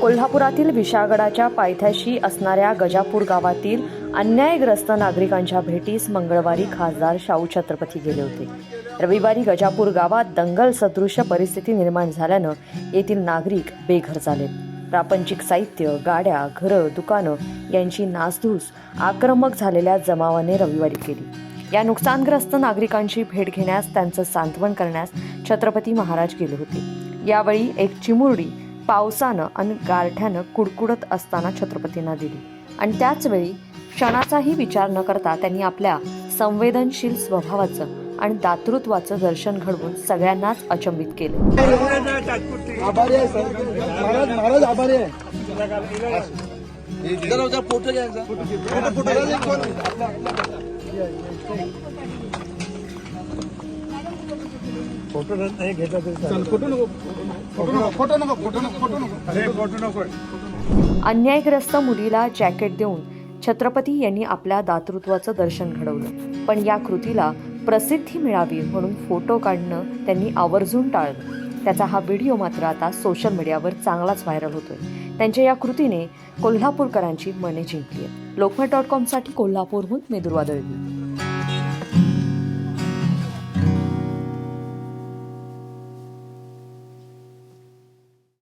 कोल्हापुरातील विशाळगडाच्या पायथ्याशी असणाऱ्या गजापूर गावातील अन्यायग्रस्त नागरिकांच्या भेटीस मंगळवारी खासदार शाहू छत्रपती गेले होते. रविवारी गजापूर गावात दंगल सदृश्य परिस्थिती निर्माण झाल्यानं येथील नागरिक बेघर झाले. प्रापंचिक साहित्य गाड्या घरं दुकानं यांची नासधूस आक्रमक झालेल्या जमावाने रविवारी केली. या नुकसानग्रस्त नागरिकांची भेट घेण्यास त्यांचं सांत्वन करण्यास छत्रपती महाराज गेले होते. यावेळी एक चिमुरडी पावसानं आणि गारठ्यानं कुडकुडत असताना छत्रपतींना दिली. आणि त्याच वेळी क्षणाचाही विचार न करता त्यांनी आपल्या संवेदनशील स्वभावाचं आणि दातृत्वाचं दर्शन घडवून सगळ्यांनाच अचंबित केलं. आभारी फोटो नाही घेतला तरी फोटो नको फोटो नको फोटो नको फोटो नको फोटो नको अरे फोटो नको अन्यायग्रस्त मुलीला जॅकेट देऊन छत्रपती यांनी आपल्या दातृत्वाचं दर्शन घडवलं. पण या कृतीला प्रसिद्धी मिळावी म्हणून फोटो काढणं त्यांनी आवर्जून टाळलं. त्याचा हा व्हिडिओ मात्र आता सोशल मीडियावर चांगलाच व्हायरल होतोय. त्यांच्या या कृतीने कोल्हापूरकरांची मने जिंकली आहेत. लोकमत डॉट कॉमसाठी कोल्हापूरहून मी दुर्वा दळवी